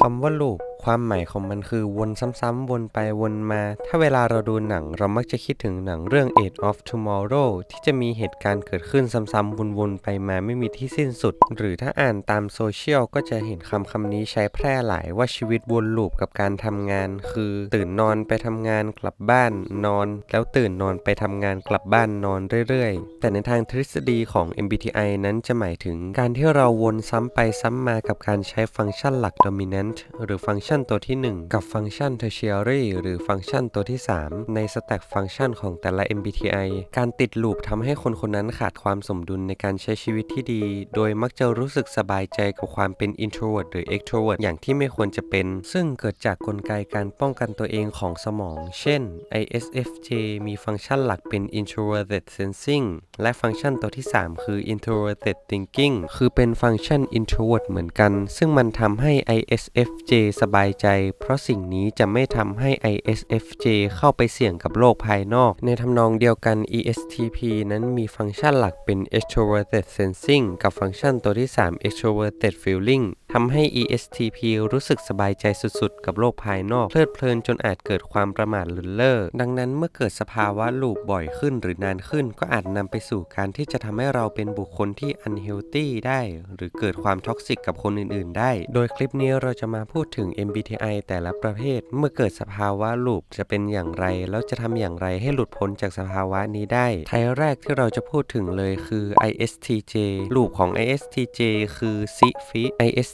คำว่าลูก ความหมายของมันคือวนซ้ำๆวนไปวนมา ถ้าเวลาเราดูหนังเรามักจะคิดถึงหนังเรื่อง Age of Tomorrow ที่จะมีเหตุการณ์เกิดขึ้นซ้ำๆวนๆไปมาไม่มีที่สิ้นสุด หรือถ้าอ่านตามโซเชียลก็จะเห็นคำคำนี้ใช้แพร่หลายว่าชีวิตวนลูปกับการทำงาน คือตื่นนอนไปทำงานกลับบ้านนอน แล้วตื่นนอนไปทำงานกลับบ้านนอนเรื่อยๆ แต่ในทางทฤษฎีของ MBTI นั้นจะหมายถึงการที่เราวนซ้ำไปซ้ำมากับการใช้ฟังก์ชันหลัก dominant หรือฟังก์ชันตัวที่ 1 กับฟังก์ชัน tertiary หรือฟังก์ชันตัวที่ 3 ในสแต็กฟังก์ชันของแต่ละ MBTI การติดลูปทำให้คนคนนั้นขาดความสมดุลในการใช้ชีวิตที่ดี โดยมักจะรู้สึกสบายใจกับความเป็น introvert หรือ extrovert อย่างที่ไม่ควรจะเป็น ซึ่งเกิดจากกลไกการป้องกันตัวเองของสมอง เช่น ISFJ มีฟังก์ชันหลักเป็น introverted sensing และฟังก์ชันตัวที่ 3 คือ introverted thinking คือเป็นฟังก์ชัน introvert เหมือนกัน ซึ่งมันทำให้ ISFJ สบายายใจ เพราะสิ่งนี้จะไม่ทำให้ ISFJ เข้าไปเสี่ยงกับโลกภายนอก ในทำนองเดียวกัน ESTP นั้นมีฟังก์ชันหลักเป็น extroverted sensing กับฟังก์ชันตัวที่ 3 extroverted feeling ทำให้ ESTP รู้สึกสบายใจสุดๆ กับโลกภายนอก เพลิดเพลินจนอาจเกิดความประมาทเลินเล่อดังนั้นเมื่อเกิดสภาวะลูปบ่อยขึ้นหรือนานขึ้น ก็อาจนำไปสู่การที่จะทำให้เราเป็นบุคคลที่ unhealthy ได้ หรือเกิดความท็อกซิกกับคนอื่นๆ ได้ โดยคลิปนี้เราจะมาพูดถึง MBTI แต่ละประเภท เมื่อเกิดสภาวะลูปจะเป็นอย่างไร แล้วจะทำอย่างไรให้หลุดพ้นจากสภาวะนี้ได้ไทยแรกที่เราจะพูดถึงเลยคือ ISTJ ลูปของ ISTJ คือซิฟิ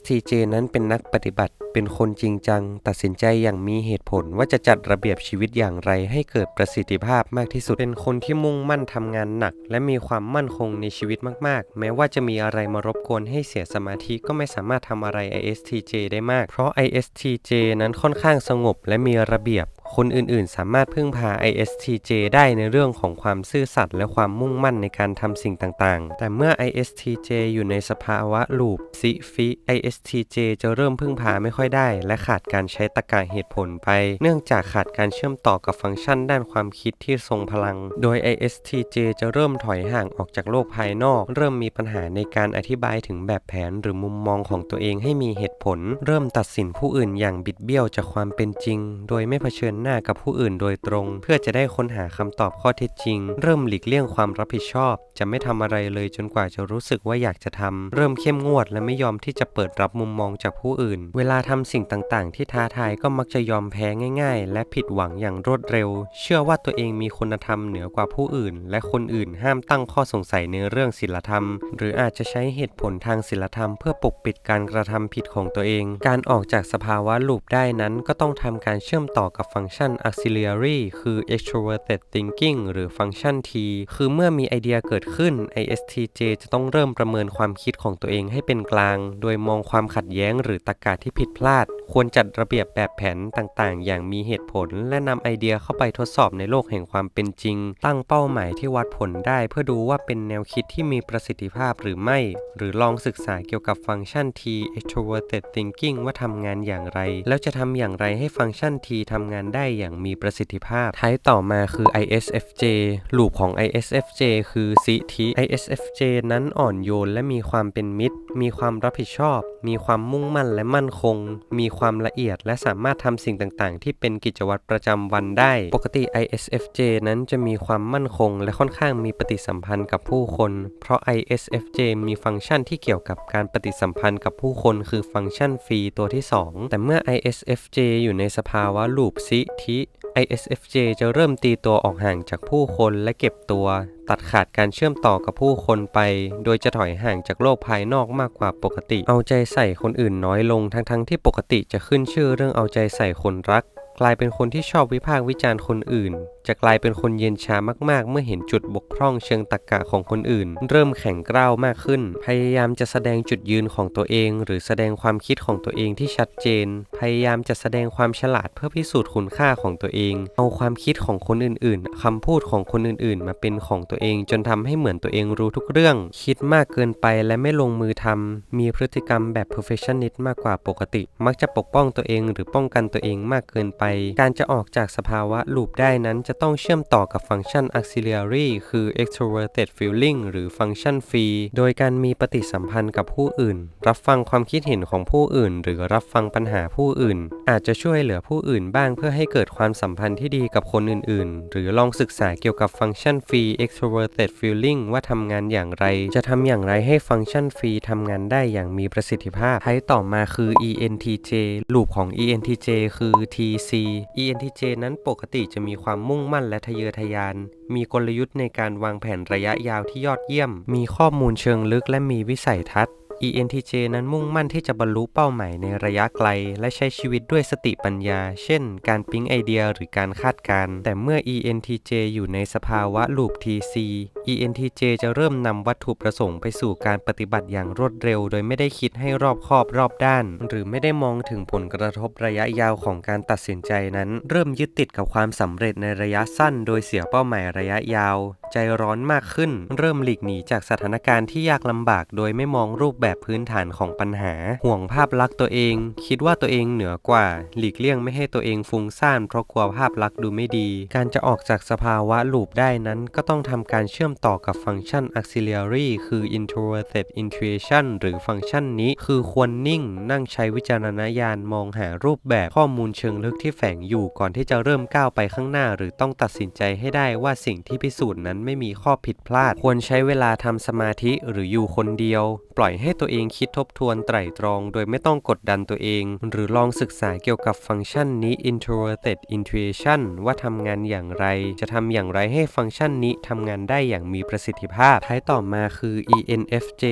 ISTJ นั้นเป็นนักปฏิบัติ เป็นคนจริงจัง ตัดสินใจอย่างมีเหตุผลว่าจะจัดระเบียบชีวิตอย่างไรให้เกิดประสิทธิภาพมากที่สุด เป็นคนที่มุ่งมั่นทำงานหนัก และมีความมั่นคงในชีวิตมากๆ แม้ว่าจะมีอะไรมารบกวนให้เสียสมาธิก็ไม่สามารถทำอะไร ISTJ ได้มาก เพราะ ISTJ นั้นค่อนข้างสงบและมีระเบียบ คนอื่นๆ สามารถพึ่งพา ISTJ ได้ในเรื่องของความซื่อสัตย์และความมุ่งมั่นในการทำสิ่งต่างๆ แต่เมื่อ ISTJ อยู่ในสภาวะลูปซิฟิ ISTJ จะเริ่มพึ่งพาไม่ค่อยได้ และขาดการใช้ตรรกะเหตุผลไป เนื่องจากขาดการเชื่อมต่อกับฟังก์ชันด้านความคิดที่ทรงพลัง โดย ISTJ จะเริ่มถอยห่างออกจากโลกภายนอก เริ่มมีปัญหาในการอธิบายถึงแบบแผนหรือมุมมองของตัวเองให้มีเหตุผล เริ่มตัดสินผู้อื่นอย่างบิดเบี้ยวจากความเป็นจริง โดยไม่เผชิญหน้ากับผู้อื่นโดยตรง เพื่อจะได้ค้นหาคำตอบข้อเท็จจริง เริ่มหลีกเลี่ยงความรับผิดชอบ จะไม่ทำอะไรเลยจนกว่าจะรู้สึกว่าอยากจะทำเริ่มเข้มงวดและไม่ยอมที่จะเปิดรับมุมมองจากผู้อื่น เวลาทำสิ่งต่างๆ ที่ท้าทายก็มักจะยอมแพ้ง่าย ๆ และผิดหวังอย่างรวดเร็ว เชื่อว่าตัวเองมีคุณธรรมเหนือกว่าผู้อื่น และคนอื่นห้ามตั้งข้อสงสัยในเรื่องศีลธรรม หรืออาจจะใช้เหตุผลทางศีลธรรม เพื่อปกปิดการกระทำผิดของตัวเอง การออกจากสภาวะลูปได้นั้นก็ต้องทำการเชื่อมต่อกับฟังก์ชัน auxiliary คือ extroverted thinking หรือฟังก์ชัน T คือเมื่อมีไอเดียเกิดขึ้น ISTJ จะต้องเริ่มประเมินความคิดของตัวเองให้เป็นกลาง โดยมองความขัดแย้งหรือตรรกะที่ผิดพลาด ควรจัดระเบียบแบบแผนต่างๆ อย่างมีเหตุผล และนำไอเดียเข้าไปทดสอบในโลกแห่งความเป็นจริง ตั้งเป้าหมายที่วัดผลได้ เพื่อดูว่าเป็นแนวคิดที่มีประสิทธิภาพหรือไม่ หรือลองศึกษาเกี่ยวกับฟังก์ชัน T extroverted thinking ว่าทำงานอย่างไร แล้วจะทำอย่างไรให้ฟังก์ชัน T ทำงานได้อย่างมีประสิทธิภาพ ท้ายต่อมาคือ ISFJ ลูปของ ISFJ คือสิทิ ISFJ นั้นอ่อนโยนและมีความเป็นมิตร มีความรับผิดชอบ มีความมุ่งมั่นและมั่นคง มีความความละเอียด และสามารถทำสิ่งต่างๆ ที่เป็นกิจวัตรประจำวันได้ ปกติ ISFJ นั้นจะมีความมั่นคง และค่อนข้างมีปฏิสัมพันธ์กับผู้คน เพราะ ISFJ มีฟังก์ชันที่เกี่ยวกับการปฏิสัมพันธ์กับผู้คนคือฟังก์ชันฟรีตัวที่ 2 แต่เมื่อ ISFJ อยู่ในสภาวะลูปสิทิ ISFJ จะเริ่มตีตัวออกห่างจากผู้คนและเก็บตัว ตัดขาดการเชื่อมต่อกับผู้คนไป โดยจะถอยห่างจากโลกภายนอกมากกว่าปกติ เอาใจใส่คนอื่นน้อยลงทั้งๆทที่ปกติจะขึ้นชื่อเรื่องเอาใจใส่คนรัก กลายเป็นคนที่ชอบวิพากษ์วิจารณ์คนอื่น จะกลายเป็นคนเย็นชามากๆ เมื่อเห็นจุดบกพร่องเชิงตรรกะของคนอื่น เริ่มแข็งกร้าวมากขึ้น พยายามจะแสดงจุดยืนของตัวเอง หรือแสดงความคิดของตัวเองที่ชัดเจน พยายามจะแสดงความฉลาดเพื่อพิสูจน์คุณค่าของตัวเอง เอาความคิดของคนอื่นๆคำพูดของคนอื่นๆ มาเป็นของตัวเอง จนทำให้เหมือนตัวเองรู้ทุกเรื่อง คิดมากเกินไปและไม่ลงมือทำมีพฤติกรรมแบบ perfectionist มากกว่าปกติ มักจะปกป้องตัวเองหรือป้องกันตัวเองมากเกินไป การจะออกจากสภาวะลูปได้นั้นจะจะต้องเชื่อมต่อกับฟังก์ชัน auxiliary คือ extroverted feeling หรือฟังก์ชัน phi โดยการมีปฏิสัมพันธ์กับผู้อื่น รับฟังความคิดเห็นของผู้อื่น หรือรับฟังปัญหาผู้อื่น อาจจะช่วยเหลือผู้อื่นบ้างเพื่อให้เกิดความสัมพันธ์ที่ดีกับคนอื่นๆ หรือลองศึกษาเกี่ยวกับฟังก์ชัน phi extroverted feeling ว่าทำงานอย่างไร จะทำอย่างไรให้ฟังก์ชัน phi ทำงานได้อย่างมีประสิทธิภาพไทป์ต่อมาคือ ENTJ ลูปของ ENTJ คือ TC ENTJ นั้นปกติจะมีความมุ่งมั่นและทะเยอทะยาน มีกลยุทธ์ในการวางแผนระยะยาวที่ยอดเยี่ยม มีข้อมูลเชิงลึกและมีวิสัยทัศน์ ENTJ นั้นมุ่งมั่นที่จะบรรลุเป้าหมายในระยะไกล และใช้ชีวิตด้วยสติปัญญา เช่น การปิ๊งไอเดียหรือการคาดการณ์แต่เมื่อ ENTJ อยู่ในสภาวะลูป TC ENTJ จะเริ่มนำวัตถุประสงค์ไปสู่การปฏิบัติอย่างรวดเร็ว โดยไม่ได้คิดให้รอบคอบรอบด้าน หรือไม่ได้มองถึงผลกระทบระยะยาวของการตัดสินใจนั้น เริ่มยึดติดกับความสำเร็จในระยะสั้น โดยเสียเป้าหมายระยะยาว ใจร้อนมากขึ้น เริ่มหลีกหนีจากสถานการณ์ที่ยากลำบาก โดยไม่มองรูปแบบพื้นฐานของปัญหา ห่วงภาพลักษณ์ตัวเอง คิดว่าตัวเองเหนือกว่า หลีกเลี่ยงไม่ให้ตัวเองฟุ้งซ่านเพราะกลัวภาพลักษณ์ดูไม่ดี การจะออกจากสภาวะลูปได้นั้น ก็ต้องทำการเชื่อมต่อกับฟังก์ชัน auxiliary คือ introverted intuition หรือฟังก์ชันนี้ คือควรนิ่ง นั่งใช้วิจารณญาณมองหารูปแบบข้อมูลเชิงลึกที่แฝงอยู่ก่อนที่จะเริ่มก้าวไปข้างหน้า หรือต้องตัดสินใจให้ได้ว่าสิ่งที่พิสูจน์นั้นไม่มีข้อผิดพลาด ควรใช้เวลาทำสมาธิหรืออยู่คนเดียว ปล่อยให้ตัวเองคิดทบทวนไตร่ตรอง โดยไม่ต้องกดดันตัวเอง หรือลองศึกษาเกี่ยวกับฟังก์ชันนี้ introverted intuition ว่าทำงานอย่างไร จะทำอย่างไรให้ฟังก์ชันนี้ทำงานได้อย่างมีประสิทธิภาพ ท้ายต่อมาคือ ENFJ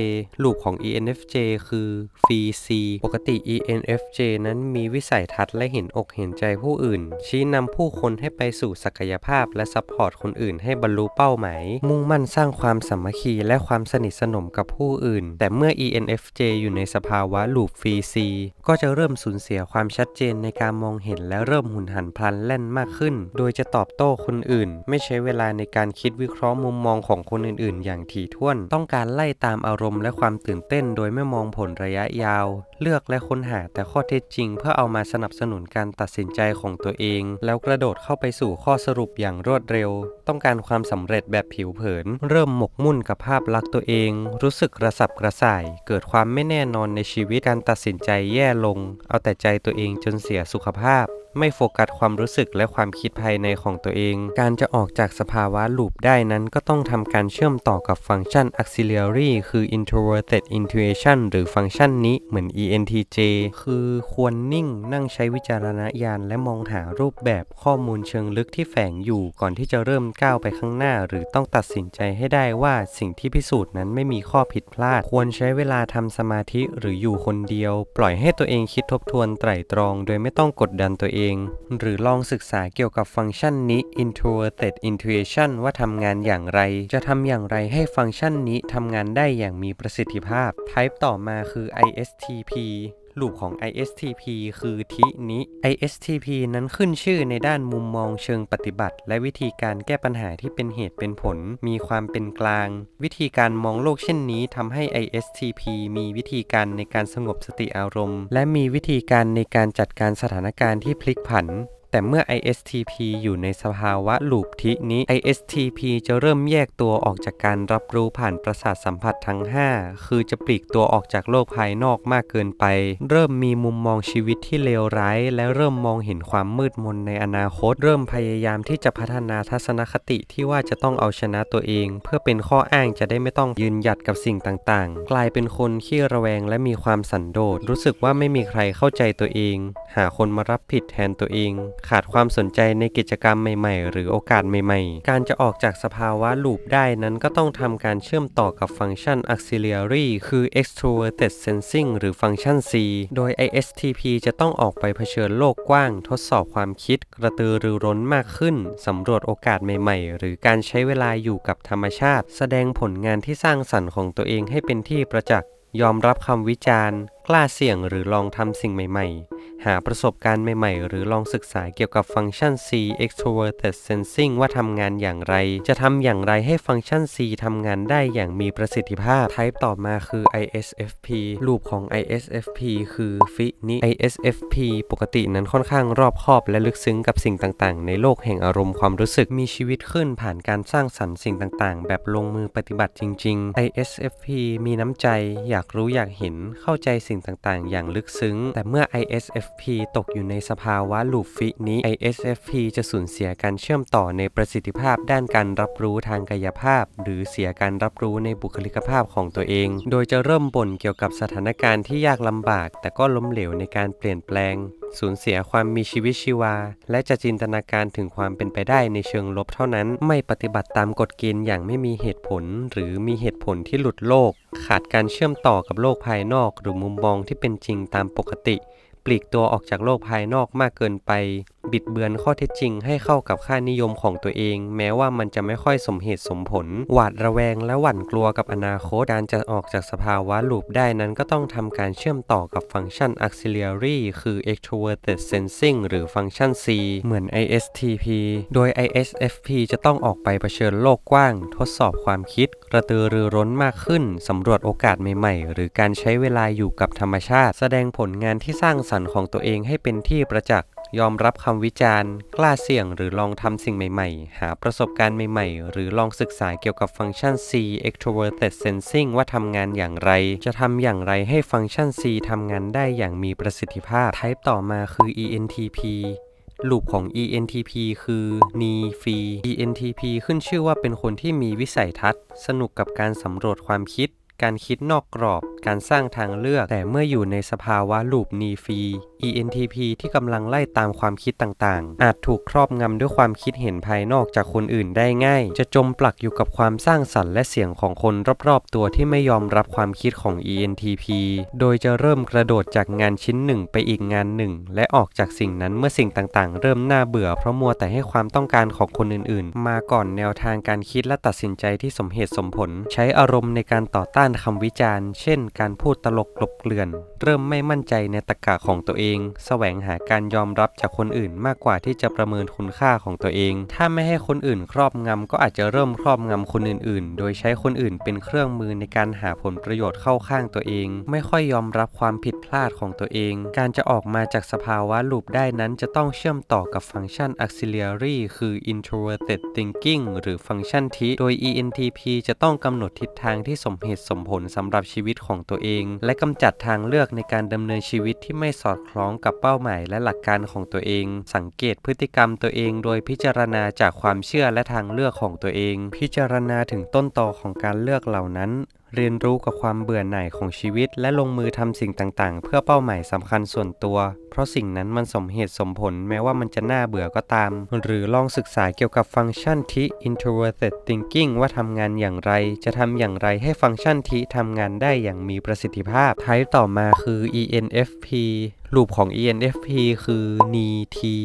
ลูปของ ENFJ คือ phi C ปกติ ENFJ นั้นมีวิสัยทัศน์และเห็นอกเห็นใจผู้อื่น ชี้นำผู้คนให้ไปสู่ศักยภาพและซัพพอร์ตคนอื่นให้บรรลุเป้าหมาย มุ่งมั่นสร้างความสามัคคีและความสนิทสนมกับผู้อื่น แต่เมื่อ ENFJ อยู่ในสภาวะลูป phi C ก็จะเริ่มสูญเสียความชัดเจนในการมองเห็นและเริ่มหุนหันพลันแล่นมากขึ้น โดยจะตอบโต้คนอื่น ไม่ใช้เวลาในการคิดวิเคราะห์มุมมองของคนอื่น ๆ อย่างถี่ถ้วน ต้องการไล่ตามอารมณ์และความตื่นเต้น โดยไม่มองผลระยะยาว เลือกและค้นหาแต่ข้อเท็จจริง เพื่อเอามาสนับสนุนการตัดสินใจของตัวเอง แล้วกระโดดเข้าไปสู่ข้อสรุปอย่างรวดเร็ว ต้องการความสำเร็จแบบผิวเผิน เริ่มหมกมุ่นกับภาพลักษณ์ตัวเอง รู้สึกกระสับกระส่าย เกิดความไม่แน่นอนในชีวิตการตัดสินใจแย่ลง เอาแต่ใจตัวเองจนเสียสุขภาพ ไม่โฟกัสความรู้สึกและความคิดภายในของตัวเอง การจะออกจากสภาวะลูปได้นั้นก็ต้องทำการเชื่อมต่อกับฟังก์ชัน auxiliary คือ introverted intuition หรือฟังก์ชันนี้เหมือน ENTJ คือควรนิ่งนั่งใช้วิจารณญาณและมองหารูปแบบข้อมูลเชิงลึกที่แฝงอยู่ก่อนที่จะเริ่มก้าวไปข้างหน้า หรือต้องตัดสินใจให้ได้ว่าสิ่งที่พิสูจน์นั้นไม่มีข้อผิดพลาด ควรใช้เวลาทำสมาธิหรืออยู่คนเดียว ปล่อยให้ตัวเองคิดทบทวนไตร่ตรอง โดยไม่ต้องกดดันตัวเองหรือลองศึกษาเกี่ยวกับฟังก์ชันนี้ introverted intuition ว่าทำงานอย่างไร จะทำอย่างไรให้ฟังก์ชันนี้ทำงานได้อย่างมีประสิทธิภาพ type ต่อมาคือ ISTP ลูปของ ISTP คือทินิ ISTP นั้นขึ้นชื่อในด้านมุมมองเชิงปฏิบัติ และวิธีการแก้ปัญหาที่เป็นเหตุเป็นผล มีความเป็นกลาง วิธีการมองโลกเช่นนี้ทำให้ ISTP มีวิธีการในการสงบสติอารมณ์ และมีวิธีการในการจัดการสถานการณ์ที่พลิกผัน แต่เมื่อ ISTP อยู่ในสภาวะลูปทินี้ ISTP จะเริ่มแยกตัวออกจากการรับรู้ผ่านประสาทสัมผัสทั้ง 5 คือจะปลีกตัวออกจากโลกภายนอกมากเกินไป เริ่มมีมุมมองชีวิตที่เลวร้าย และเริ่มมองเห็นความมืดมนในอนาคต เริ่มพยายามที่จะพัฒนาทัศนคติที่ว่าจะต้องเอาชนะตัวเอง เพื่อเป็นข้ออ้างจะได้ไม่ต้องยืนหยัดกับสิ่งต่างๆ กลายเป็นคนขี้ระแวงและมีความสันโดษรู้สึกว่าไม่มีใครเข้าใจตัวเอง หาคนมารับผิดแทนตัวเองขาดความสนใจในกิจกรรมใหม่ๆ หรือโอกาสใหม่ๆ การจะออกจากสภาวะลูปได้นั้นก็ต้องทำการเชื่อมต่อกับฟังก์ชัน auxiliary คือ extroverted sensing หรือฟังก์ชัน C โดย ISTP จะต้องออกไปเผชิญโลกกว้าง ทดสอบความคิด กระตือรือร้นมากขึ้นสำรวจโอกาสใหม่ๆ หรือการใช้เวลาอยู่กับธรรมชาติ แสดงผลงานที่สร้างสรรค์ของตัวเองให้เป็นที่ประจักษ์ยอมรับคำวิจารณ์กล้าเสี่ยงหรือลองทำสิ่งใหม่ ๆ หาประสบการณ์ใหม่ ๆ หรือลองศึกษาเกี่ยวกับฟังก์ชัน C extroverted sensing ว่าทำงานอย่างไร จะทำอย่างไรให้ฟังก์ชัน C ทำงานได้อย่างมีประสิทธิภาพ Type ต่อมาคือ ISFP รูปของ ISFP คือฟินิ ISFP ปกตินั้นค่อนข้างรอบคอบและลึกซึ้งกับสิ่งต่างๆ ในโลกแห่งอารมณ์ความรู้สึกมีชีวิตขึ้นผ่านการสร้างสรรค์สิ่งต่างๆ แบบลงมือปฏิบัติจริง ๆ ISFP มีน้ำใจ อยากรู้อยากเห็นเข้าใจสิ่งต่างๆ อย่างลึกซึ้ง แต่เมื่อ ISFP ตกอยู่ในสภาวะลูปฟินี้ ISFP จะสูญเสียการเชื่อมต่อในประสิทธิภาพด้านการรับรู้ทางกายภาพ หรือเสียการรับรู้ในบุคลิกภาพของตัวเอง โดยจะเริ่มบ่นเกี่ยวกับสถานการณ์ที่ยากลำบาก แต่ก็ล้มเหลวในการเปลี่ยนแปลง สูญเสียความมีชีวิตชีวา และจะจินตนาการถึงความเป็นไปได้ในเชิงลบเท่านั้น ไม่ปฏิบัติตามกฎเกณฑ์อย่างไม่มีเหตุผล หรือมีเหตุผลที่หลุดโลก ขาดการเชื่อมต่อกับโลกภายนอก หรือมุมมองที่เป็นจริงตามปกติ ปลีกตัวออกจากโลกภายนอกมากเกินไปบิดเบือนข้อเท็จจริงให้เข้ากับค่านิยมของตัวเอง แม้ว่ามันจะไม่ค่อยสมเหตุสมผล หวาดระแวงและหวั่นกลัวกับอนาคตการจะออกจากสภาวะลูปได้นั้นก็ต้องทำการเชื่อมต่อกับฟังก์ชัน auxiliary คือ extroverted sensing หรือฟังก์ชัน C เหมือน ISTP โดย ISFP จะต้องออกไปเผชิญโลกกว้าง ทดสอบความคิด กระตือรือร้นมากขึ้นสำรวจโอกาสใหม่ๆ หรือการใช้เวลาอยู่กับธรรมชาติ แสดงผลงานที่สร้างสรรค์ของตัวเองให้เป็นที่ประจักษ์ ยอมรับคำวิจารณ์ กล้าเสี่ยงหรือลองทำสิ่งใหม่ ๆ หาประสบการณ์ใหม่ๆ หรือลองศึกษาเกี่ยวกับฟังก์ชัน C extroverted sensing ว่าทำงานอย่างไร จะทำอย่างไรให้ฟังก์ชัน C ทำงานได้อย่างมีประสิทธิภาพ Type ต่อมาคือ ENTP ลูปของ ENTP คือ นีฟี ENTP ขึ้นชื่อว่าเป็นคนที่มีวิสัยทัศน์ สนุกกับการสำรวจความคิด การคิดนอกกรอบ การสร้างทางเลือก แต่เมื่ออยู่ในสภาวะลูปนีฟี ENTP ที่กำลังไล่ตามความคิดต่างๆ อาจถูกครอบงำด้วยความคิดเห็นภายนอกจากคนอื่นได้ง่าย จะจมปลักอยู่กับความสร้างสรรค์และเสียงของคนรอบๆ ตัวที่ไม่ยอมรับความคิดของ ENTP โดยจะเริ่มกระโดดจากงานชิ้นหนึ่งไปอีกงานหนึ่ง และออกจากสิ่งนั้นเมื่อสิ่งต่างๆ เริ่มน่าเบื่อเพราะมัวแต่ให้ความต้องการของคนอื่นๆ มาก่อนแนวทางการคิดและตัดสินใจที่สมเหตุสมผล ใช้อารมณ์ในการต่อต้านคำวิจารณ์ เช่น การพูดตลกกลบเกลื่อน เริ่มไม่มั่นใจในตรรกะของตัวเอง แสวงหาการยอมรับจากคนอื่นมากกว่าที่จะประเมินคุณค่าของตัวเอง ถ้าไม่ให้คนอื่นครอบงำก็อาจจะเริ่มครอบงำคนอื่น ๆ โดยใช้คนอื่นเป็นเครื่องมือในการหาผลประโยชน์เข้าข้างตัวเอง ไม่ค่อยยอมรับความผิดพลาดของตัวเอง การจะออกมาจากสภาวะลูปได้นั้นจะต้องเชื่อมต่อกับฟังก์ชัน auxiliary คือ introverted thinking หรือฟังก์ชันทิโดย ENTP จะต้องกำหนดทิศทางที่สมเหตุสมผลสำหรับชีวิตของตัวเอง และกำจัดทางเลือกในการดำเนินชีวิตที่ไม่สอดคล้องกับเป้าหมายและหลักการของตัวเอง สังเกตพฤติกรรมตัวเองโดยพิจารณาจากความเชื่อและทางเลือกของตัวเอง พิจารณาถึงต้นตอของการเลือกเหล่านั้น เรียนรู้กับความเบื่อหน่ายของชีวิต และลงมือทำสิ่งต่างๆ เพื่อเป้าหมายสำคัญส่วนตัว เพราะสิ่งนั้นมันสมเหตุสมผลแม้ว่ามันจะน่าเบื่อก็ตาม หรือลองศึกษาเกี่ยวกับฟังก์ชันทิ introverted thinking ว่าทำงานอย่างไร จะทำอย่างไรให้ฟังก์ชันทิทำงานได้อย่างมีประสิทธิภาพ ไทป์ต่อมาคือ ENFP รูปของ ENFP คือนีที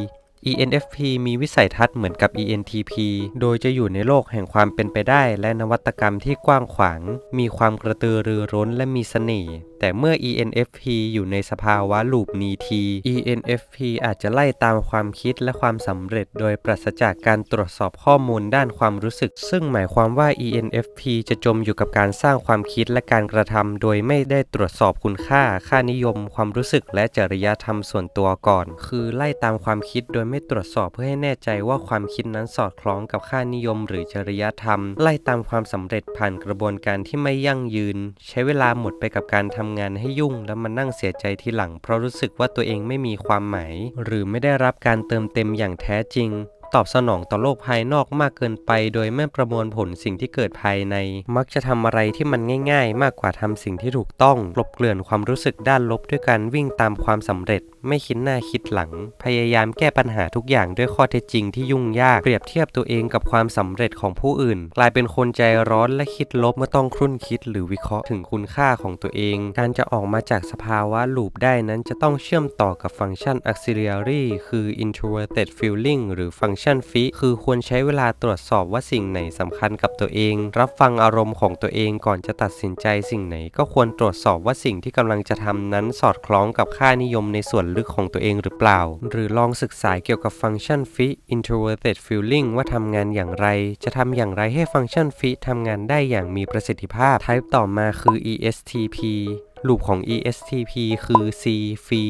ENFP มีวิสัยทัศน์เหมือนกับ ENTP โดยจะอยู่ในโลกแห่งความเป็นไปได้และนวัตกรรมที่กว้างขวาง มีความกระตือรือร้นและมีเสน่ห์ แต่เมื่อ ENFP อยู่ในสภาวะลูปนีที ENFP อาจจะไล่ตามความคิดและความสำเร็จ โดยปราศจากการตรวจสอบข้อมูลด้านความรู้สึก ซึ่งหมายความว่า ENFP จะจมอยู่กับการสร้างความคิดและการกระทำโดยไม่ได้ตรวจสอบคุณค่า ค่านิยม ความรู้สึกและจริยธรรมส่วนตัวก่อน คือไล่ตามความคิดโดยไม่ตรวจสอบเพื่อให้แน่ใจว่าความคิดนั้นสอดคล้องกับค่านิยมหรือจริยธรรม ไล่ตามความสำเร็จผ่านกระบวนการที่ไม่ยั่งยืน ใช้เวลาหมดไปกับการทำงานให้ยุ่ง แล้วมานั่งเสียใจทีหลัง เพราะรู้สึกว่าตัวเองไม่มีความหมาย หรือไม่ได้รับการเติมเต็มอย่างแท้จริง ตอบสนองต่อโลกภายนอกมากเกินไป โดยไม่ประมวลผลสิ่งที่เกิดภายใน มักจะทำอะไรที่มันง่าย ๆ มากกว่าทำสิ่งที่ถูกต้องกลบเกลื่อนความรู้สึกด้านลบด้วยการวิ่งตามความสำเร็จ ไม่คิดหน้าคิดหลัง พยายามแก้ปัญหาทุกอย่างด้วยข้อเท็จจริงที่ยุ่งยากเปรียบเทียบตัวเองกับความสำเร็จของผู้อื่น กลายเป็นคนใจร้อนและคิดลบเมื่อต้องครุ่นคิดหรือวิเคราะห์ถึงคุณค่าของตัวเอง การจะออกมาจากสภาวะลูปได้นั้นจะต้องเชื่อมต่อกับฟังก์ชัน auxiliary คือ introverted feeling หรือฟังก์ชันฟิคือควรใช้เวลาตรวจสอบว่าสิ่งไหนสำคัญกับตัวเอง รับฟังอารมณ์ของตัวเองก่อนจะตัดสินใจสิ่งไหน ก็ควรตรวจสอบว่าสิ่งที่กำลังจะทำนั้นสอดคล้องกับค่านิยมในส่วนลึกของตัวเองหรือเปล่า หรือลองศึกษาเกี่ยวกับฟังก์ชันฟิ introverted feeling ว่าทำงานอย่างไร จะทำอย่างไรให้ฟังก์ชันฟิทำงานได้อย่างมีประสิทธิภาพ type ต่อมาคือ ESTP ลูปของ ESTP คือ C f e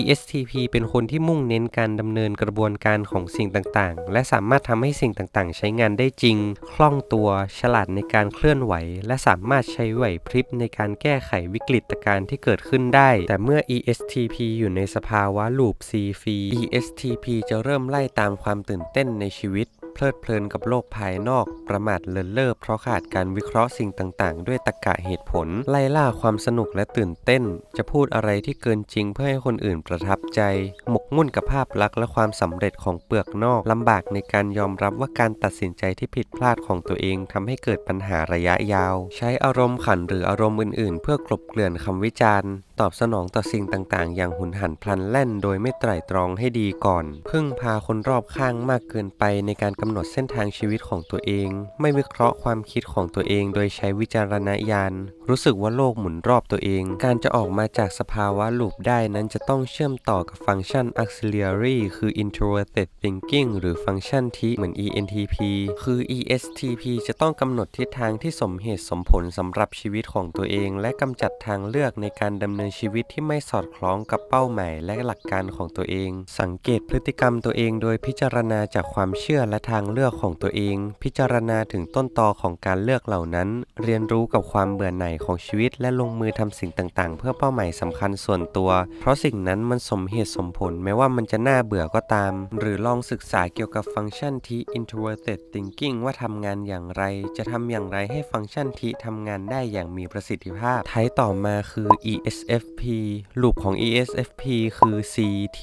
ESTP เป็นคนที่มุ่งเน้นการดำเนินกระบวนการของสิ่งต่างๆ และสามารถทำให้สิ่งต่างๆ ใช้งานได้จริง คล่องตัว ฉลาดในการเคลื่อนไหว และสามารถใช้ไหวพริบในการแก้ไขวิกฤตการณ์ที่เกิดขึ้นได้ แต่เมื่อ ESTP อยู่ในสภาวะลูป C f e ESTP จะเริ่มไล่ตามความตื่นเต้นในชีวิต เพลิดเพลินกับโลกภายนอกประมาทเลินเล่อเพราะขาดการวิเคราะห์สิ่งต่างๆ ด้วยตรรกะเหตุผล ไล่ล่าความสนุกและตื่นเต้น จะพูดอะไรที่เกินจริงเพื่อให้คนอื่นประทับใจ หมกมุ่นกับภาพลักษณ์และความสำเร็จของเปลือกนอกลำบากในการยอมรับว่าการตัดสินใจที่ผิดพลาดของตัวเองทำให้เกิดปัญหาระยะยาว ใช้อารมณ์ขันหรืออารมณ์อื่น ๆ เพื่อกลบเกลื่อนคำวิจารณ์ ตอบสนองต่อสิ่งต่างๆ อย่างหุนหันพลันแล่น โดยไม่ไตร่ตรองให้ดีก่อน พึ่งพาคนรอบข้างมากเกินไปในการกำหนดเส้นทางชีวิตของตัวเอง ไม่วิเคราะห์ความคิดของตัวเอง โดยใช้วิจารณญาณ รู้สึกว่าโลกหมุนรอบตัวเอง การจะออกมาจากสภาวะลูปได้นั้นจะต้องเชื่อมต่อกับฟังก์ชัน auxiliary คือ introverted thinking หรือฟังก์ชันที่เหมือน ENTP คือ ESTP จะต้องกำหนดทิศทางที่สมเหตุสมผลสำหรับชีวิตของตัวเอง และกำจัดทางเลือกในการดำเนินชีวิตที่ไม่สอดคล้องกับเป้าหมายและหลักการของตัวเอง สังเกตพฤติกรรมตัวเองโดยพิจารณาจากความเชื่อและทางเลือกของตัวเอง พิจารณาถึงต้นตอของการเลือกเหล่านั้น เรียนรู้กับความเบื่อหน่ายของชีวิต และลงมือทำสิ่งต่าง ๆ เพื่อเป้าหมายสำคัญส่วนตัว เพราะสิ่งนั้นมันสมเหตุสมผลแม้ว่ามันจะน่าเบื่อก็ตาม หรือลองศึกษาเกี่ยวกับฟังก์ชันที่ introverted thinking ว่าทำงานอย่างไร จะทำอย่างไรให้ฟังก์ชันที่ทำงานได้อย่างมีประสิทธิภาพท้ายต่อมาคือ ESF ESFP ลูปของ ESFP คือ CT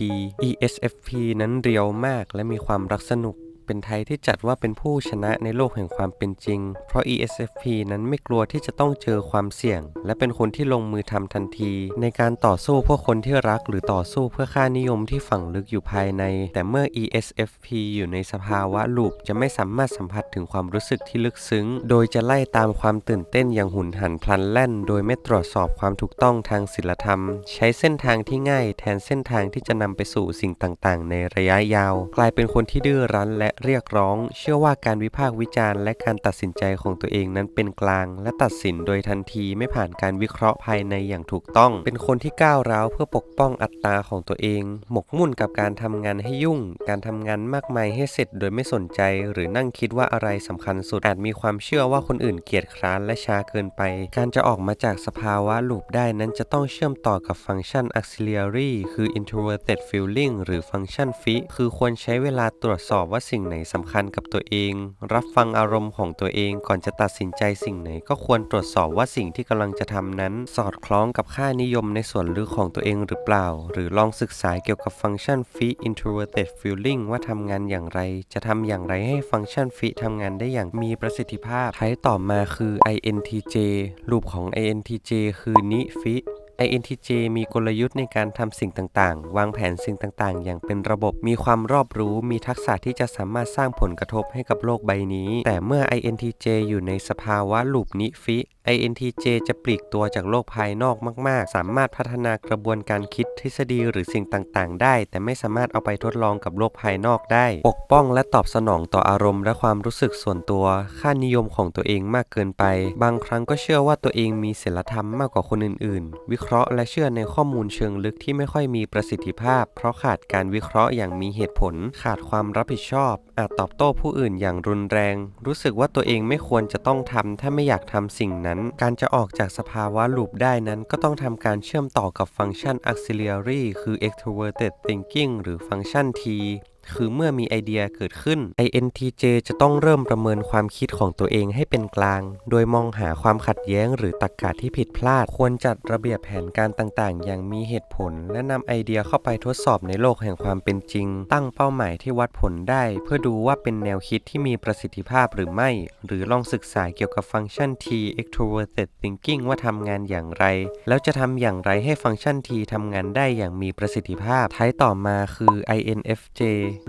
ESFP นั้นเรียวมากและมีความรักสนุก เป็นไทยที่จัดว่าเป็นผู้ชนะในโลกแห่งความเป็นจริง เพราะ ESFP นั้นไม่กลัวที่จะต้องเจอความเสี่ยง และเป็นคนที่ลงมือทำทันที ในการต่อสู้เพื่อคนที่รักหรือต่อสู้เพื่อค่านิยมที่ฝังลึกอยู่ภายใน แต่เมื่อ ESFP อยู่ในสภาวะลูปจะไม่สามารถสัมผัสถึงความรู้สึกที่ลึกซึ้ง โดยจะไล่ตามความตื่นเต้นอย่างหุนหันพลันแล่น โดยไม่ตรวจสอบความถูกต้องทางศีลธรรม ใช้เส้นทางที่ง่าย แทนเส้นทางที่จะนำไปสู่สิ่งต่างๆ ในระยะยาว กลายเป็นคนที่ดื้อรั้นและเรียกร้อง เชื่อว่าการวิพากษ์วิจารณ์และการตัดสินใจของตัวเองนั้นเป็นกลาง และตัดสินโดยทันทีไม่ผ่านการวิเคราะห์ภายในอย่างถูกต้อง เป็นคนที่ก้าวร้าวเพื่อปกป้องอัตตาของตัวเอง หมกมุ่นกับการทำงานให้ยุ่ง การทำงานมากมายให้เสร็จโดยไม่สนใจ หรือนั่งคิดว่าอะไรสำคัญสุดอาจมีความเชื่อว่าคนอื่นเกียจคร้านและช้าเกินไป การจะออกมาจากสภาวะลูปได้นั้นจะต้องเชื่อมต่อกับฟังก์ชัน auxiliary คือ introverted feeling หรือฟังก์ชันฟิคือควรใช้เวลาตรวจสอบว่าสิ่งไหนสำคัญกับตัวเอง รับฟังอารมณ์ของตัวเองก่อนจะตัดสินใจสิ่งไหน ก็ควรตรวจสอบว่าสิ่งที่กำลังจะทำนั้น สอดคล้องกับค่านิยมในส่วนลึกของตัวเองหรือเปล่า หรือลองศึกษาเกี่ยวกับฟังก์ชันฟิ introverted feeling ว่าทำงานอย่างไร จะทำอย่างไรให้ฟังก์ชันฟิทำงานได้อย่างมีประสิทธิภาพท้ายต่อมาคือ INTJ รูปของ INTJ คือนิฟิ INTJ มีกลยุทธ์ในการทำสิ่งต่างๆ วางแผนสิ่งต่างๆ อย่างเป็นระบบ มีความรอบรู้ มีทักษะที่จะสามารถสร้างผลกระทบให้กับโลกใบนี้ แต่เมื่อ INTJ อยู่ในสภาวะลูปนิฟิ INTJ จะปลีกตัวจากโลกภายนอกมาก ๆ สามารถพัฒนากระบวนการคิดทฤษฎีหรือสิ่งต่างๆ ได้ แต่ไม่สามารถเอาไปทดลองกับโลกภายนอกได้ ปกป้องและตอบสนองต่ออารมณ์และความรู้สึกส่วนตัว ค่านิยมของตัวเองมากเกินไป บางครั้งก็เชื่อว่าตัวเองมีศีลธรรมมากกว่าคนอื่น ๆ วิเคราะห์และเชื่อในข้อมูลเชิงลึกที่ไม่ค่อยมีประสิทธิภาพ เพราะขาดการวิเคราะห์อย่างมีเหตุผล ขาดความรับผิดชอบ อาจตอบโต้ผู้อื่นอย่างรุนแรง รู้สึกว่าตัวเองไม่ควรจะต้องทำถ้าไม่อยากทำสิ่งนั้นการจะออกจากสภาวะลูปได้นั้นก็ต้องทำการเชื่อมต่อกับฟังก์ชัน auxiliary คือ extroverted thinking หรือฟังก์ชัน T คือเมื่อมีไอเดียเกิดขึ้น INTJ จะต้องเริ่มประเมินความคิดของตัวเองให้เป็นกลาง โดยมองหาความขัดแย้งหรือตรรกะที่ผิดพลาด ควรจัดระเบียบแผนการต่างๆ อย่างมีเหตุผล และนำไอเดียเข้าไปทดสอบในโลกแห่งความเป็นจริง ตั้งเป้าหมายที่วัดผลได้ เพื่อดูว่าเป็นแนวคิดที่มีประสิทธิภาพหรือไม่ หรือลองศึกษาเกี่ยวกับฟังก์ชัน T extroverted thinking ว่าทำงานอย่างไร แล้วจะทำอย่างไรให้ฟังก์ชัน T ทำงานได้อย่างมีประสิทธิภาพท้ายต่อมาคือ INFJ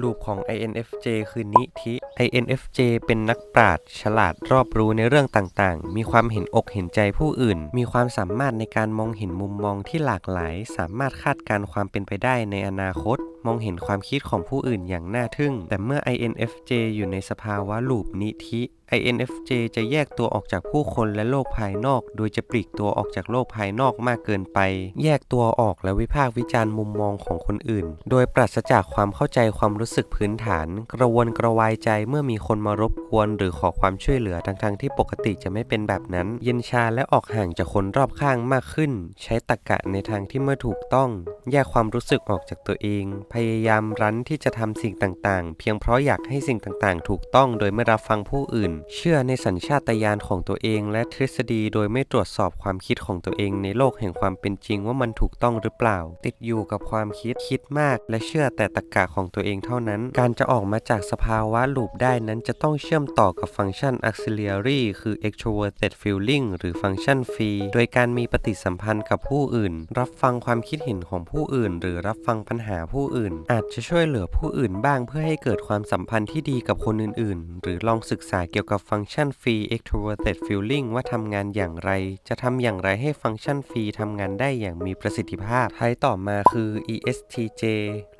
ลูปของ INFJ คือนิธิ INFJ เป็นนักปราชญ์ฉลาดรอบรู้ในเรื่องต่างๆ มีความเห็นอกเห็นใจผู้อื่น มีความสามารถในการมองเห็นมุมมองที่หลากหลาย สามารถคาดการณ์ความเป็นไปได้ในอนาคต มองเห็นความคิดของผู้อื่นอย่างน่าทึ่ง แต่เมื่อ INFJ อยู่ในสภาวะลูปนิธิ INFJ จะแยกตัวออกจากผู้คนและโลกภายนอก โดยจะปลีกตัวออกจากโลกภายนอกมากเกินไป แยกตัวออกและวิพากษ์วิจารณ์มุมมองของคนอื่น โดยปราศจากความเข้าใจความรู้สึกพื้นฐาน กระวนกระวายใจเมื่อมีคนมารบกวน หรือขอความช่วยเหลือทั้งๆที่ปกติจะไม่เป็นแบบนั้น เย็นชาและออกห่างจากคนรอบข้างมากขึ้น ใช้ตรรกะในทางที่ไม่ถูกต้อง แยกความรู้สึกออกจากตัวเอง พยายามรั้นที่จะทำสิ่งต่างๆ เพียงเพราะอยากให้สิ่งต่างๆ ถูกต้องโดยไม่รับฟังผู้อื่นเชื่อในสัญชาตญาณของตัวเอง และทฤษฎีโดยไม่ตรวจสอบความคิดของตัวเองในโลกแห่งความเป็นจริงว่ามันถูกต้องหรือเปล่า ติดอยู่กับความคิดคิดมาก และเชื่อแต่ตรรกะของตัวเองเท่านั้น การจะออกมาจากสภาวะลูปได้นั้นจะต้องเชื่อมต่อกับฟังก์ชัน auxiliary คือ extroverted feeling หรือฟังก์ชัน phi โดยการมีปฏิสัมพันธ์กับผู้อื่น รับฟังความคิดเห็นของผู้อื่น หรือรับฟังปัญหาผู้อื่น อาจจะช่วยเหลือผู้อื่นบ้างเพื่อให้เกิดความสัมพันธ์ที่ดีกับคนอื่น ๆ หรือลองศึกษาเกี่ยวกับฟังก์ชัน phi extroverted feeling ว่าทำงานอย่างไร จะทำอย่างไรให้ฟังก์ชัน phi ทำงานได้อย่างมีประสิทธิภาพท้ายต่อมาคือ ESTJ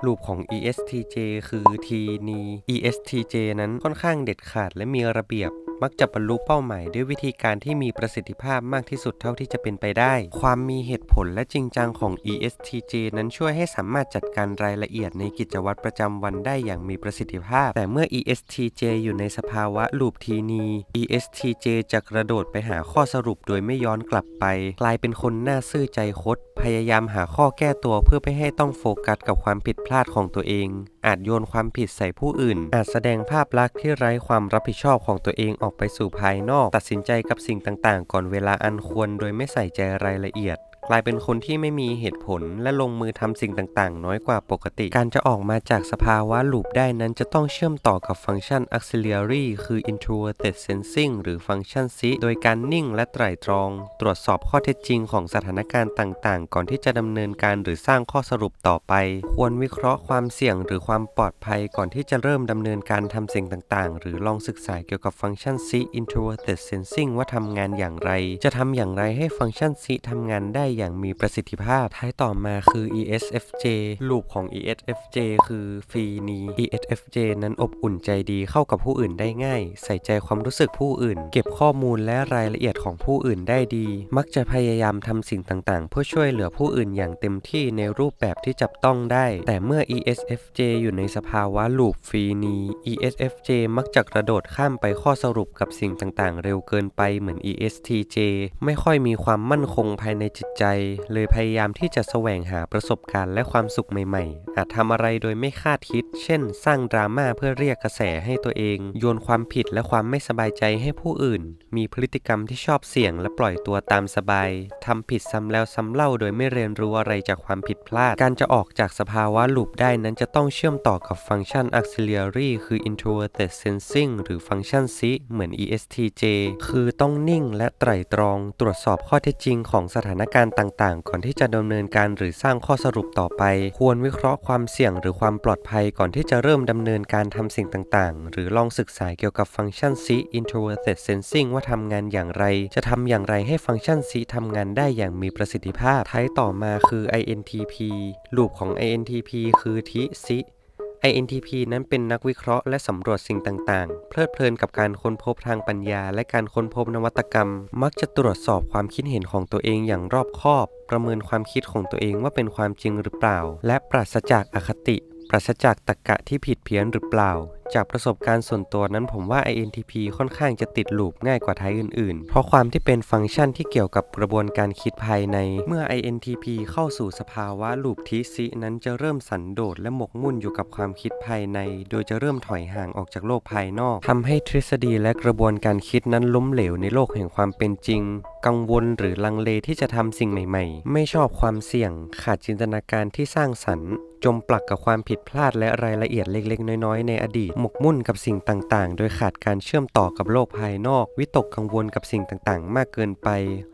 ลูปของ ESTJ คือ T นี ESTJ นั้นค่อนข้างเด็ดขาดและมีระเบียบมักจะบรรลุเป้าหมายด้วยวิธีการที่มีประสิทธิภาพมากที่สุดเท่าที่จะเป็นไปได้ ความมีเหตุผลและจริงจังของ ESTJ นั้นช่วยให้สามารถจัดการรายละเอียดในกิจวัตรประจำวันได้อย่างมีประสิทธิภาพ แต่เมื่อ ESTJ อยู่ในสภาวะลูปทีนี ESTJ จะกระโดดไปหาข้อสรุปโดยไม่ย้อนกลับไป กลายเป็นคนหน้าซื่อใจคด พยายามหาข้อแก้ตัวเพื่อไม่ให้ต้องโฟกัสกับความผิดพลาดของตัวเอง อาจโยนความผิดใส่ผู้อื่น อาจแสดงภาพลักษณ์ที่ไร้ความรับผิดชอบของตัวเองออกไปสู่ภายนอก ตัดสินใจกับสิ่งต่างๆ ก่อนเวลาอันควรโดยไม่ใส่ใจรายละเอียด กลายเป็นคนที่ไม่มีเหตุผลและลงมือทำสิ่งต่างๆ น้อยกว่าปกติ การจะออกมาจากสภาวะลูปได้นั้นจะต้องเชื่อมต่อกับฟังก์ชัน auxiliary คือ introverted sensing หรือฟังก์ชัน SI โดยการนิ่งและไตร่ตรอง ตรวจสอบข้อเท็จจริงของสถานการณ์ต่างๆ ก่อนที่จะดำเนินการหรือสร้างข้อสรุปต่อไป ควรวิเคราะห์ความเสี่ยงหรือความปลอดภัยก่อนที่จะเริ่มดำเนินการทำสิ่งต่างๆ หรือลองศึกษาเกี่ยวกับฟังก์ชัน SI introverted sensing ว่าทำงานอย่างไร จะทำอย่างไรให้ฟังก์ชัน SI ทำงานได้อย่างมีประสิทธิภาพ ท้ายต่อมาคือ ESFJ ลูปของ ESFJ คือฟรีนี ESFJ นั้นอบอุ่นใจดีเข้ากับผู้อื่นได้ง่าย ใส่ใจความรู้สึกผู้อื่น เก็บข้อมูลและรายละเอียดของผู้อื่นได้ดี มักจะพยายามทำสิ่งต่างๆ เพื่อช่วยเหลือผู้อื่นอย่างเต็มที่ในรูปแบบที่จับต้องได้ แต่เมื่อ ESFJ อยู่ในสภาวะลูปฟรีนี ESFJ มักจะกระโดดข้ามไปข้อสรุปกับสิ่งต่างๆ เร็วเกินไปเหมือน ESTJ ไม่ค่อยมีความมั่นคงภายในจิตใจเลยพยายามที่จะแสวงหาประสบการณ์และความสุขใหม่ๆ อาจทำอะไรโดยไม่คาดคิด เช่น สร้างดราม่าเพื่อเรียกกระแสให้ตัวเอง โยนความผิดและความไม่สบายใจให้ผู้อื่น มีพฤติกรรมที่ชอบเสี่ยงและปล่อยตัวตามสบายทำผิดซ้ำแล้วซ้ำเล่าโดยไม่เรียนรู้อะไรจากความผิดพลาด การจะออกจากสภาวะลูปได้นั้นจะต้องเชื่อมต่อกับฟังก์ชัน auxiliary คือ introverted sensing หรือฟังก์ชัน SI เหมือน ESTJ คือต้องนิ่งและไตร่ตรองตรวจสอบข้อเท็จจริงของสถานการณ์ต่างๆ ก่อนที่จะดำเนินการหรือสร้างข้อสรุปต่อไป ควรวิเคราะห์ความเสี่ยงหรือความปลอดภัยก่อนที่จะเริ่มดำเนินการทำสิ่งต่างๆ หรือลองศึกษาเกี่ยวกับฟังก์ชัน SI introverted sensing ว่าทำงานอย่างไร จะทำอย่างไรให้ฟังก์ชัน SI ทำงานได้อย่างมีประสิทธิภาพท้ายต่อมาคือ INTP ลูปของ INTP คือทิสิ INTP นั้นเป็นนักวิเคราะห์และสำรวจสิ่งต่าง ๆ เพลิดเพลินกับการค้นพบทางปัญญา และการค้นพบนวัตกรรม มักจะตรวจสอบความคิดเห็นของตัวเองอย่างรอบคอบ ประเมินความคิดของตัวเองว่าเป็นความจริงหรือเปล่า และปราศจากอคติ ปราศจากตรรกะที่ผิดเพี้ยนหรือเปล่า จากประสบการณ์ส่วนตัวนั้นผมว่า INTP ค่อนข้างจะติดลูปง่ายกว่าไทยอื่นๆ เพราะความที่เป็นฟังก์ชันที่เกี่ยวกับกระบวนการคิดภายใน เมื่อ INTP เข้าสู่สภาวะลูปทิสินั้นจะเริ่มสันโดษและหมกมุ่นอยู่กับความคิดภายใน โดยจะเริ่มถอยห่างออกจากโลกภายนอกทำให้ทฤษฎีและกระบวนการคิดนั้นล้มเหลวในโลกแห่งความเป็นจริง กังวลหรือลังเลที่จะทำสิ่งใหม่ๆ ไม่ชอบความเสี่ยง ขาดจินตนาการที่สร้างสรรค์ จมปลักกับความผิดพลาดและรายละเอียดเล็กๆ น้อยๆ ในอดีตหมกมุ่นกับสิ่งต่างๆ โดยขาดการเชื่อมต่อกับโลกภายนอก วิตกกังวลกับสิ่งต่างๆ มากเกินไป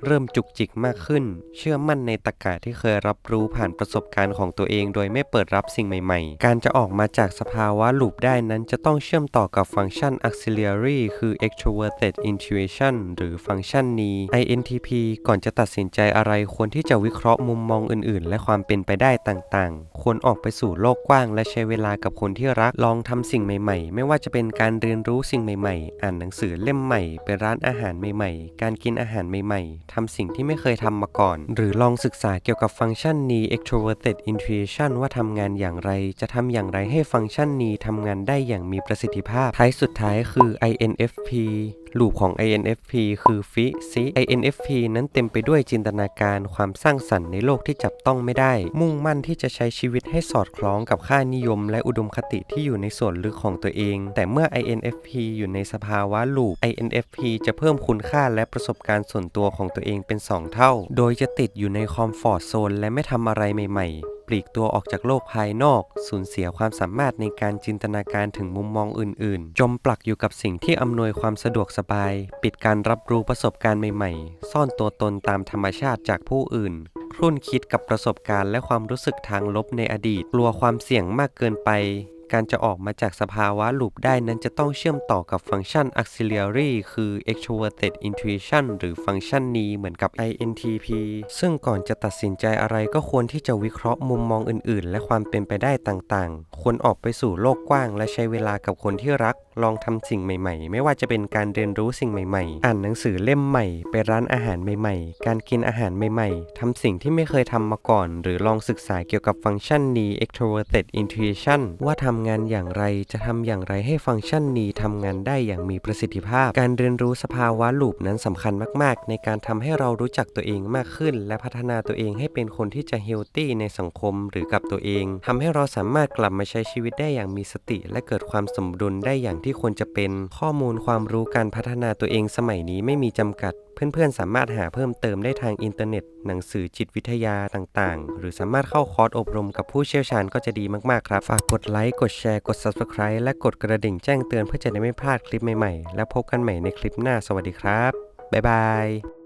เริ่มจุกจิกมากขึ้น เชื่อมั่นในตรรกะที่เคยรับรู้ผ่านประสบการณ์ของตัวเอง โดยไม่เปิดรับสิ่งใหม่ๆ การจะออกมาจากสภาวะลูปได้นั้นจะต้องเชื่อมต่อกับฟังก์ชัน auxiliary คือ extroverted intuition หรือฟังก์ชันนี้ INTP ก่อนจะตัดสินใจอะไรควรที่จะวิเคราะห์มุมมองอื่น ๆ และความเป็นไปได้ต่างๆ ควรออกไปสู่โลกกว้าง และใช้เวลากับคนที่รักลองทำสิ่งใหม่ๆ ไม่ว่าจะเป็นการเรียนรู้สิ่งใหม่ๆ อ่านหนังสือเล่มใหม่ ไปร้านอาหารใหม่ๆ การกินอาหารใหม่ๆ ทำสิ่งที่ไม่เคยทำมาก่อน หรือลองศึกษาเกี่ยวกับฟังก์ชันนี้ extroverted intuition ว่าทำงานอย่างไร จะทำอย่างไรให้ฟังก์ชันนี้ทำงานได้อย่างมีประสิทธิภาพ ท้ายสุดท้ายคือ INFP ลูปของ INFP คือฟิซิ INFP นั้นเต็มไปด้วยจินตนาการความสร้างสรรค์ในโลกที่จับต้องไม่ได้ มุ่งมั่นที่จะใช้ชีวิตให้สอดคล้องกับค่านิยม และอุดมคติที่อยู่ในส่วนลึกของตัวเอง แต่เมื่อ INFP อยู่ในสภาวะลูป INFP จะเพิ่มคุณค่าและประสบการณ์ส่วนตัวของตัวเองเป็น 2 เท่า โดยจะติดอยู่ในคอมฟอร์ z โซนและไม่ทำอะไรใหม่ ๆ ปลีกตัวออกจากโลกภายนอก สูญเสียความสามารถในการจินตนาการถึงมุมมองอื่น ๆ จมปลักอยู่กับสิ่งที่อำนวยความสะดวกสบาย ปิดการรับรู้ประสบการณ์ใหม่ ๆ ซ่อนตัวตนตามธรรมชาติจากผู้อื่นครุ่นคิดกับประสบการณ์และความรู้สึกทางลบในอดีต กลัวความเสี่ยงมากเกินไป การจะออกมาจากสภาวะลูปได้นั้นจะต้องเชื่อมต่อกับฟังก์ชัน auxiliary คือ extroverted intuition หรือฟังก์ชันนี้เหมือนกับ INTP ซึ่งก่อนจะตัดสินใจอะไรก็ควรที่จะวิเคราะห์มุมมองอื่น ๆ และความเป็นไปได้ต่างๆ ควรออกไปสู่โลกกว้าง และใช้เวลากับคนที่รัก ลองทำสิ่งใหม่ๆ ไม่ว่าจะเป็นการเรียนรู้สิ่งใหม่ๆ อ่านหนังสือเล่มใหม่ ไปร้านอาหารใหม่ๆ การกินอาหารใหม่ๆทำสิ่งที่ไม่เคยทำมาก่อน หรือลองศึกษาเกี่ยวกับฟังก์ชันนี้ extroverted intuition ว่าทำงานอย่างไรจะทำอย่างไรให้ฟังก์ชันนี้ทำงานได้อย่างมีประสิทธิภาพ การเรียนรู้สภาวะลูปนั้นสำคัญมากๆ ในการทำให้เรารู้จักตัวเองมากขึ้น และพัฒนาตัวเองให้เป็นคนที่จะเฮลตี้ในสังคมหรือกับตัวเองทำให้เราสามารถกลับมาใช้ชีวิตได้อย่างมีสติ และเกิดความสมดุลได้อย่างที่ควรจะเป็น ข้อมูลความรู้การพัฒนาตัวเองสมัยนี้ไม่มีจำกัด เพื่อนๆ สามารถหาเพิ่มเติมได้ทางอินเทอร์เน็ต หนังสือจิตวิทยาต่างๆ หรือสามารถเข้าคอร์สอบรมกับผู้เชี่ยวชาญก็จะดีมากๆครับ ฝากกดไลค์ กดแชร์ กด Subscribe และกดกระดิ่งแจ้งเตือนเพื่อจะได้ไม่พลาดคลิปใหม่ๆ แล้วพบกันใหม่ในคลิปหน้า สวัสดีครับ บ๊ายบาย